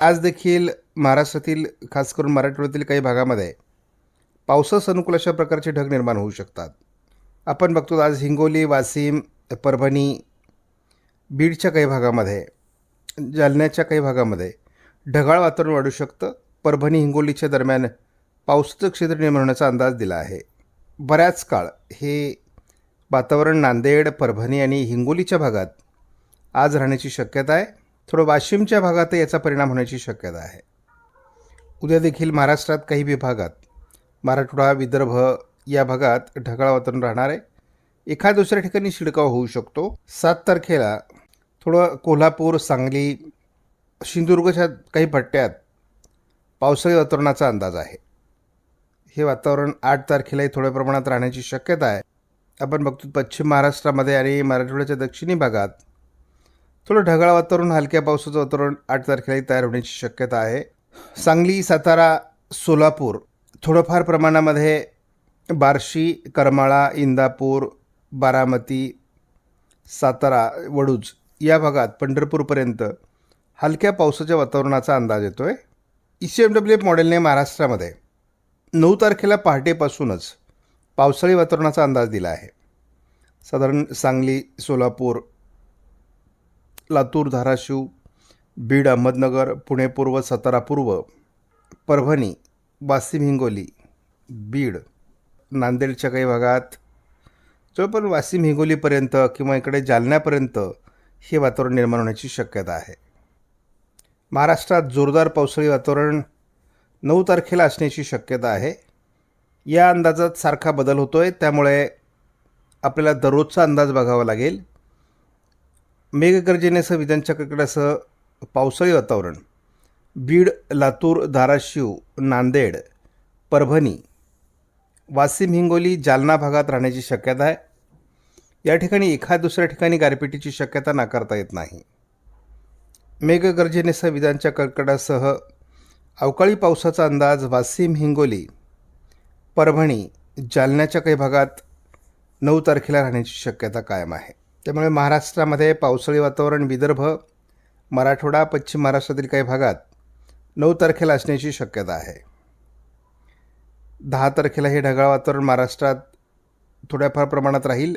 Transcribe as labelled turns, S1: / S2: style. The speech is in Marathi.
S1: आज देखील महाराष्ट्रातील खास करून मराठवाड्यातील काही भागामध्ये पावसास अनुकूल अशा प्रकारचे ढग निर्माण होऊ शकतात. आपण बघतो आज हिंगोली वाशिम परभणी बीडच्या काही भागामध्ये जालन्याच्या काही भागामध्ये ढगाळ वातावरण वाढू शकतं. परभणी हिंगोलीच्या दरम्यान पावसाचं क्षेत्र निर्माण होण्याचा अंदाज दिला आहे. बऱ्याच काळ हे वातावरण नांदेड परभणी आणि हिंगोलीच्या भागात आज राहण्याची शक्यता आहे. थोडं वाशिमच्या भागात याचा परिणाम होण्याची शक्यता आहे. उद्या देखील महाराष्ट्रात काही विभागात मराठवाडा विदर्भ या भागात ढगाळ वातावरण राहणार आहे. एखाद दुसऱ्या ठिकाणी शिडकाव होऊ शकतो. सात तारखेला थोडं कोल्हापूर सांगली सिंधुदुर्गच्या काही पट्ट्यात पावसाळी वातावरणाचा अंदाज आहे. हे वातावरण आठ तारखेलाही थोड्या प्रमाणात राहण्याची शक्यता आहे. आपण बघतो पश्चिम महाराष्ट्रामध्ये आणि मराठवाड्याच्या दक्षिणी भागात थोडं ढगाळ वातावरण हलक्या पावसाचं वातावरण आठ तारखेलाही तयार होण्याची शक्यता आहे. सांगली सातारा सोलापूर थोडंफार प्रमाणामध्ये बार्शी करमाळा इंदापूर बारामती सातारा वडूज या भागात पंढरपूरपर्यंत हलक्या पावसाच्या वातावरणाचा अंदाज येतो आहे E C M W F मॉडेलने महाराष्ट्रामध्ये नऊ तारखेला पहाटेपासूनच पावसाळी वातावरणाचा अंदाज दिला आहे. साधारण सांगली सोलापूर लातूर धाराशिव बीड अहमदनगर पुणे पूर्व सातारा पूर्व परभणी वाशिम हिंगोली बीड नांदेडच्या काही भागात जवळपास वाशिम हिंगोलीपर्यंत किंवा इकडे जालन्यापर्यंत हे वातावरण निर्माण होण्याची शक्यता आहे. महाराष्ट्रात जोरदार पावसाळी वातावरण नऊ तारखेला असण्याची शक्यता आहे. या अंदाजात सारखा बदल होतो आहे त्यामुळे आपल्याला दररोजचा अंदाज बघावा लागेल. मेघगर्जनेसह विजांच्या कडकडासह पावसाळी वातावरण. बीड लातूर धाराशिव नांदेड परभणी वाशिम हिंगोली जालना भागात राहण्याची शक्यता आहे. या ठिकाणी एखाद दुसऱ्या ठिकाणी गारपिटीची शक्यता नाकारता येत नाही. मेघगर्जनेसह विजांच्या कडकडासह अवकाळी पावसाचा अंदाज वाशिम हिंगोली परभणी जालन्याच्या काही भागात नऊ तारखेला राहण्याची शक्यता कायम आहे. त्यामुळे महाराष्ट्रामध्ये पावसाळी वातावरण विदर्भ मराठवाडा पश्चिम महाराष्ट्रातील काही भागात नऊ तारखेला असण्याची शक्यता आहे. दहा तारखेला हे ढगाळ वातावरण महाराष्ट्रात थोड्याफार प्रमाणात राहील.